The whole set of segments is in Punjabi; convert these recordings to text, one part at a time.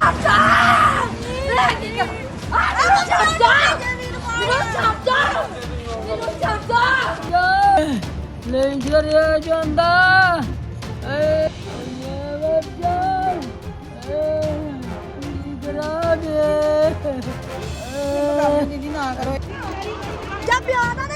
잡자! 내가 아로 잡자! 이놈 잡자! 이놈 잡자! 레인지가 돼야지 한다! 에이, 잡자! 에이, 이거라네! 잡혀! 나네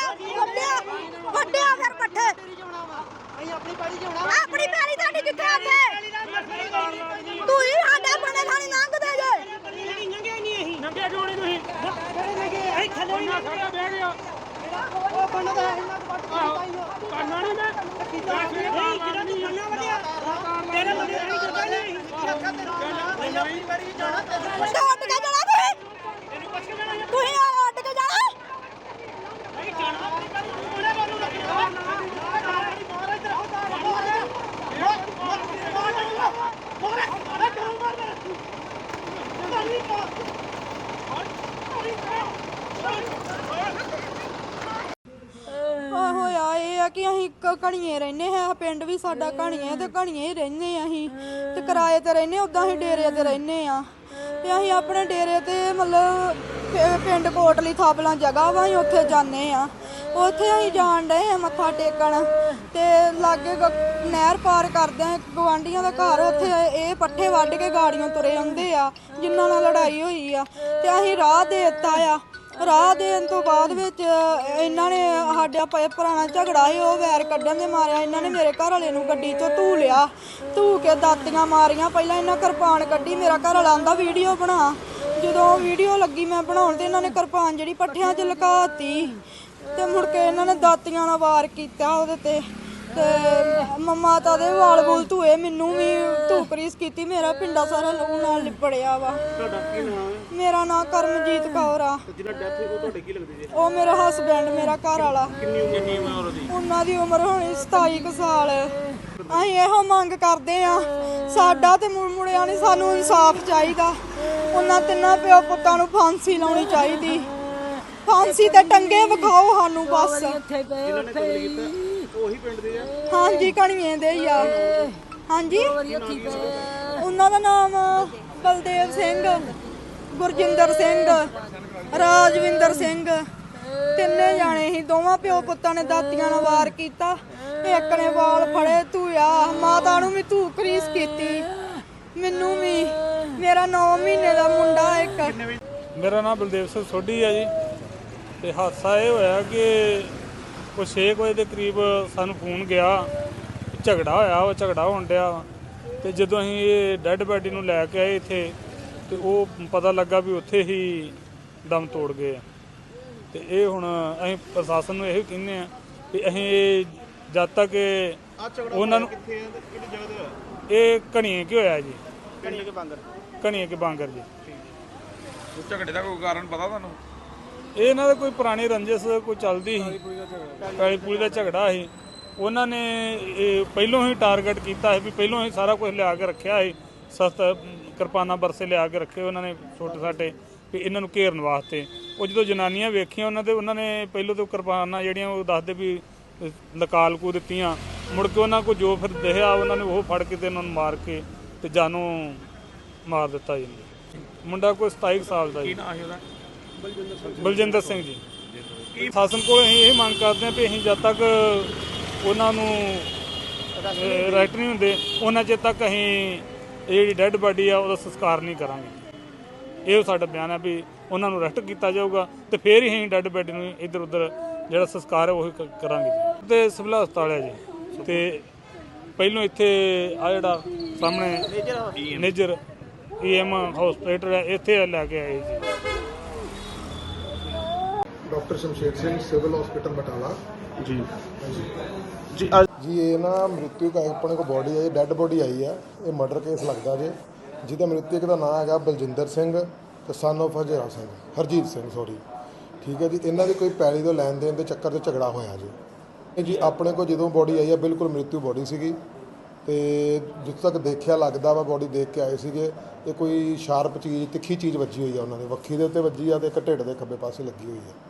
ਵੱਡਿਆ ਵੱਡਿਆ ਫਿਰ ਪੱਠੇ ਆਪਣੀ ਪੈਲੀ ਤੁਹਾਡੀ ਕਿੱਥੇ ਆਂਦੇ ਤੂੰ ਹੀ ਸਾਡਾ ਬਣੇ ਥਾਣੀ ਲੰਘਦੇ ਜੇ। ਨੰਗੇ ਕਿਉਂ ਨਹੀਂ ਤੁਸੀਂ ਉਹਨਾਂ ਸਾਡਾ ਬਹਿ ਗਿਆ ਕਰਨਾ ਨਹੀਂ ਮੈਂ ਤੇਰੇ ਮੁੰਡੇ ਨਹੀਂ ਕਰਦਾ ਨਹੀਂ ਮੁੰਡਾ ਉੱਡ ਕੇ ਜਾਣਾ ਤੁਸੀਂ ਤੁਸੀਂ ਆ ਉੱਡ ਕੇ ਜਾਣਾ ਆ ਹੋਇਆ ਇਹ ਆ ਕਿ ਅਸੀਂ ਕ- ਘਣੀਏ ਰਹਿੰਦੇ ਹਾਂ ਪਿੰਡ ਵੀ ਸਾਡਾ ਘਣੀਏ ਤੇ ਘਣੀਏ ਹੀ ਰਹਿੰਦੇ ਆ ਅਸੀਂ। ਤੇ ਕਿਰਾਏ ਤੇ ਰਹਿੰਦੇ ਉਦਾਂ ਅਸੀਂ ਡੇਰੇ ਤੇ ਰਹਿੰਦੇ ਆ ਤੇ ਅਸੀਂ ਆਪਣੇ ਡੇਰੇ ਤੇ ਮਤਲਬ ਪਿ- ਪਿੰਡ ਕੋਟਲੀ ਥਾਪਲਾਂ ਜਗ੍ਹਾ ਵਾ ਅਸੀਂ ਉੱਥੇ ਜਾਂਦੇ ਆ ਉੱਥੇ ਅਸੀਂ ਜਾਣ ਡਏ ਆ ਮੱਥਾ ਟੇਕਣ। ਤੇ ਲਾਗੇ ਗ- ਨਹਿਰ ਪਾਰ ਕਰਦੇ ਆ ਗਵਾਂਡੀਆਂ ਦਾ ਘਰ ਉੱਥੇ ਇਹ ਪੱਠੇ ਵੱਢ ਕੇ ਗਾੜੀਆਂ ਤੁਰੇ ਆਉਂਦੇ ਆ ਜਿਨ੍ਹਾਂ ਨਾਲ ਲੜਾਈ ਹੋਈ ਆ। ਤੇ ਅਸੀਂ ਰਾਹ ਦੇ ਦਿੱਤਾ ਆ। ਰਾਹ ਦੇਣ ਤੋਂ ਬਾਅਦ ਵਿੱਚ ਇਹਨਾਂ ਨੇ ਸਾਡਾ ਪ- ਪੁਰਾਣਾ ਝਗੜਾ ਸੀ, ਉਹ ਵੈਰ ਕੱਢਣ ਦੇ ਮਾਰਿਆ। ਇਹਨਾਂ ਨੇ ਮੇਰੇ ਘਰ ਵਾਲੇ ਨੂੰ ਗੱਡੀ ਤੋਂ ਧੂ ਲਿਆ। ਧੂ ਕੇ ਦਾਤੀਆਂ ਮਾਰੀਆਂ। ਪਹਿਲਾਂ ਇਹਨਾਂ ਕਿਰਪਾਨ ਕੱਢੀ, ਮੇਰਾ ਘਰ ਵਾਲਾ ਆਂਦਾ, ਵੀਡੀਓ ਬਣਾ। ਜਦੋਂ ਵੀਡੀਓ ਲੱਗੀ ਮੈਂ ਬਣਾਉਣ ਤੇ ਇਹਨਾਂ ਨੇ ਕਿਰਪਾਨ ਜਿਹੜੀ ਪੱਠਿਆਂ 'ਚ ਲੁਕਾਤੀ ਤੇ ਮੁੜ ਕੇ ਇਹਨਾਂ ਨੇ ਦਾਤੀਆਂ ਨਾਲ ਵਾਰ ਕੀਤਾ ਉਹਦੇ ਤੇ। ਤੇ ਮੰਮਾ ਤਾਂ ਦੇ ਵਾਲ ਬੁਲ ਧੂਏ ਮੈਨੂੰ ਵੀ ਧੂਕਰੀਸ ਕੀਤੀ ਮੇਰਾ ਪਿੰਡਾ ਸਾਰਾ ਲਹੂ ਨਾਲ ਲਿਪੜਿਆ ਵਾ। ਤੁਹਾਡਾ ਕੀ ਨਾਮ ਹੈ? ਮੇਰਾ ਨਾਮ ਕਰਮਜੀਤ ਕੌਰ ਆ। ਜਿਹਦਾ ਡੈਥ ਹੋਈ ਉਹ ਤੁਹਾਡੇ ਕੀ ਲੱਗਦੇ ਜੀ? ਉਹ ਮੇਰਾ ਹਸਬੈਂਡ ਮੇਰਾ ਘਰ ਵਾਲਾ। ਕਿੰਨੀ ਉਮਰ ਕਿੰਨੀ ਉਮਰ ਉਹਦੀ? ਉਹਨਾਂ ਦੀ ਉਮਰ ਹੋਣੀ 27 ਕੁ ਸਾਲ। ਅਸੀਂ ਇਹੋ ਮੰਗ ਕਰਦੇ ਆ। ਸਾਡਾ ਤੇ ਮੁੜਿਆ ਨਹੀਂ ਸਾਨੂੰ ਇਨਸਾਫ ਚਾਹੀਦਾ। ਉਹਨਾਂ ਤਿੰਨਾਂ ਪਿਓ ਪੁੱਤਾਂ ਨੂੰ ਫਾਂਸੀ ਲਾਉਣੀ ਚਾਹੀਦੀ। ਫਾਂਸੀ ਤੇ ਟੰਗੇ ਵਿਖਾਓ ਸਾਨੂੰ ਬਸ। ਉਹੀ ਪਿੰਡ ਦੇ ਆ। ਹਾਂਜੀ ਕਣੀਏ ਦੇ ਹੀ ਆ। ਹਾਂਜੀ? ਉਹਨਾਂ ਦਾ ਨਾਮ ਬਲਦੇਵ ਸਿੰਘ ਗੁਰਜਿੰਦਰ ਸਿੰਘ ਰਾਜਵਿੰਦਰ ਸਿੰਘ। ਤਿੰਨੇ ਜਾਣੇ ਸੀ ਦੋਵਾਂ ਪਿਓ ਪੁੱਤਾਂ ਨੇ ਦਾਤੀਆਂ ਨਾਲ ਵਾਰ ਕੀਤਾ। ਇੱਕ ਨੇ ਵਾਲ ਫੜੇ ਧੂਆ ਮਾਤਾ ਨੂੰ ਵੀ ਧੂ ਕਰੀਸ ਕੀਤੀ। ਮੈਨੂੰ ਵੀ। ਮੇਰਾ 9 ਮਹੀਨੇ ਦਾ ਮੁੰਡਾ ਇੱਕ। ਮੇਰਾ ਨਾਮ ਬਲਦੇਵ ਸਿੰਘ ਸੋਢੀ ਹੈ ਜੀ। ਤੇ ਹਾਦਸਾ ਇਹ ਹੋਇਆ ਕਿ ਕੋਈ 6 ਵਜੇ ਦੇ ਕਰੀਬ ਸਾਨੂੰ ਫੋਨ ਗਿਆ ਝਗੜਾ ਹੋਇਆ ਉਹ ਝਗੜਾ ਹੋਣ ਡਿਆ ਵਾ। ਤੇ ਜਦੋਂ ਅਸੀਂ ਇਹ ਡੈੱਡ ਬੈਡੀ ਨੂੰ ਲੈ ਕੇ ਆਏ ਇੱਥੇ ਤੇ ਉਹ ਪਤਾ ਲੱਗਾ ਵੀ ਉੱਥੇ ਹੀ ਦਮ ਤੋੜ ਗਏ ਆ। ਤੇ ਇਹ ਹੁਣ ਅਸੀਂ ਪ੍ਰਸ਼ਾਸਨ ਨੂੰ ਇਹੋ ਕਹਿੰਦੇ ਆ ਵੀ ਅਸੀਂ ਇਹ ਜਦ ਤੱਕ ਇਹ ਉਹਨਾਂ ਨੂੰ ਕਿੱਥੇ ਆ ਤੇ ਕਿਹੜੀ ਜਗ੍ਹਾ ਤੇ ਹੋਇਆ? ਇਹ ਕਣੀਏ ਕਿ ਹੋਇਆ ਜੀ? ਕਿੰਨੀ ਕੇ ਬਾਂਗਰ ਕਣੀਏ ਕੇ ਬਾਂਗਰ ਜੀ। ਉਹ ਝਗੜੇ ਦਾ ਕੋਈ ਕਾਰਨ ਪਤਾ ਤੁਹਾਨੂੰ? ਇਹ ਇਹਨਾਂ ਦਾ ਕੋਈ ਪੁਰਾਣੀ ਰੰਜਿਸ਼ ਕੋਈ ਚੱਲਦੀ ਸੀ। ਕਾਲੀ ਪੂਰੀ ਦਾ ਝਗੜਾ ਸੀ। ਉਹਨਾਂ ਨੇ ਇਹ ਪਹਿਲੋਂ ਹੀ ਟਾਰਗੇਟ ਕੀਤਾ ਸੀ ਵੀ ਪਹਿਲੋਂ ਹੀ ਸਾਰਾ ਕੁਝ ਲਿਆ ਕੇ ਰੱਖਿਆ ਸੀ। ਸਸਤਾ ਕਿਰਪਾਨਾਂ ਬਰਸੇ ਲਿਆ ਕੇ ਰੱਖੇ ਉਹਨਾਂ ਨੇ ਛੋਟੇ ਛਾਟੇ ਵੀ ਇਹਨਾਂ ਨੂੰ ਘੇਰਨ ਵਾਸਤੇ। ਉਹ ਜਦੋਂ ਜਨਾਨੀਆਂ ਵੇਖੀਆਂ ਉਹਨਾਂ ਦੇ, ਉਹਨਾਂ ਨੇ ਪਹਿਲੋਂ ਤੋਂ ਕਿਰਪਾਨਾਂ ਜਿਹੜੀਆਂ ਉਹ ਦੱਸਦੇ ਵੀ ਲਕਾਲ ਕੂ ਦਿੱਤੀਆਂ। ਮੁੜ ਕੇ ਉਹਨਾਂ ਕੋ ਜੋ ਫਿਰ ਦਿਖਿਆ, ਉਹਨਾਂ ਨੇ ਉਹ ਫੜ ਕੇ ਤੇ ਉਹਨਾਂ ਨੂੰ ਮਾਰ ਕੇ ਤੇ ਜਾਨੋਂ ਮਾਰ ਦਿੱਤਾ ਜੀ। ਮੁੰਡਾ ਕੋਈ 27 ਸਾਲ ਦਾ ਜੀ। ਨਾ ਆਹੀ ਉਹਦਾ? ਬਲਜਿੰਦਰ ਸਿੰਘ ਜੀ। ਸ਼ਾਸਨ ਕੋਲ ਅਸੀਂ ਇਹ ਮੰਗ ਕਰਦੇ ਹਾਂ ਵੀ ਅਸੀਂ ਜਦ ਤੱਕ ਉਹਨਾਂ ਨੂੰ ਰਾਈਟ ਨਹੀਂ ਹੁੰਦੇ, ਉਹਨਾਂ ਚਿਰ ਤੱਕ ਅਸੀਂ ਜਿਹੜੀ ਡੈੱਡ ਬਾਡੀ ਆ, ਉਹਦਾ ਸੰਸਕਾਰ ਨਹੀਂ ਕਰਾਂਗੇ। ਇਹ ਸਾਡਾ ਬਿਆਨ ਹੈ ਵੀ ਉਹਨਾਂ ਨੂੰ ਅਰੈਸਟ ਕੀਤਾ ਜਾਊਗਾ ਤੇ ਫਿਰ ਹੀ ਅਸੀਂ ਡੈੱਡ ਬਾਡੀ ਨੂੰ ਇੱਧਰ ਉੱਧਰ ਜਿਹੜਾ ਸੰਸਕਾਰ ਹੈ ਉਹ ਕਰਾਂਗੇ ਜੀ। ਤੇ ਸਿਵਲ ਹਸਪਤਾਲ ਹੈ ਜੀ। ਤੇ ਪਹਿਲੋਂ ਇੱਥੇ ਆ ਜਿਹੜਾ ਸਾਹਮਣੇ ਨੇਜਰ ਈਐਮ ਹਸਪੀਟਲ ਹੈ ਇੱਥੇ ਲੈ ਕੇ ਆਏ ਜੀ। Doctor Shamsher Singh civil hospital Batala. ਜੀ। ਜੀ ਜੀ ਇਹ ਨਾ ਮ੍ਰਿਤੂ ਕਾ ਆਪਣੇ ਕੋ ਬੋਡੀ ਆਈ ਡੈੱਡ ਬੋਡੀ ਆਈ ਆ। ਇਹ ਮਰਡਰ ਕੇਸ ਲੱਗਦਾ ਜੇ। ਜਿਹਦਾ ਮ੍ਰਿਤਕ ਦਾ ਨਾਮ ਹੈਗਾ ਬਲਜਿੰਦਰ ਸਿੰਘ ਤੇ son of Hazra Singh Harjeet Singh sorry ਠੀਕ ਹੈ ਜੀ ਇਹਨਾਂ ਦੀ ਕੋਈ ਪੈਲੀ ਤੋਂ ਲੈਣ ਦੇਣ ਦੇ ਚੱਕਰ 'ਚ ਝਗੜਾ ਹੋਇਆ ਜੀ। ਇਹ ਜੀ ਆਪਣੇ ਕੋ ਜਦੋਂ ਬੋਡੀ ਆਈ ਆ ਬਿਲਕੁਲ ਮ੍ਰਿਤੂ ਬੋਡੀ ਸੀਗੀ। ਤੇ ਜਿੱਥੇ ਤੱਕ ਦੇਖਿਆ ਲੱਗਦਾ ਵਾ ਬੋਡੀ ਦੇਖ ਕੇ ਆਏ ਸੀਗੇ। ਇਹ ਕੋਈ ਸ਼ਾਰਪ ਚੀਜ਼ ਤਿੱਖੀ ਚੀਜ਼ ਵੱਜੀ ਹੋਈ ਆ ਉਹਨਾਂ ਦੇ। ਵੱਖੀ ਦੇ ਉੱਤੇ ਵੱਜੀ ਆ ਤੇ ਇੱਕ ਢਿੱਡ ਦੇ ਖੱਬੇ ਪਾਸੇ ਲੱਗੀ ਹੋਈ ਆ।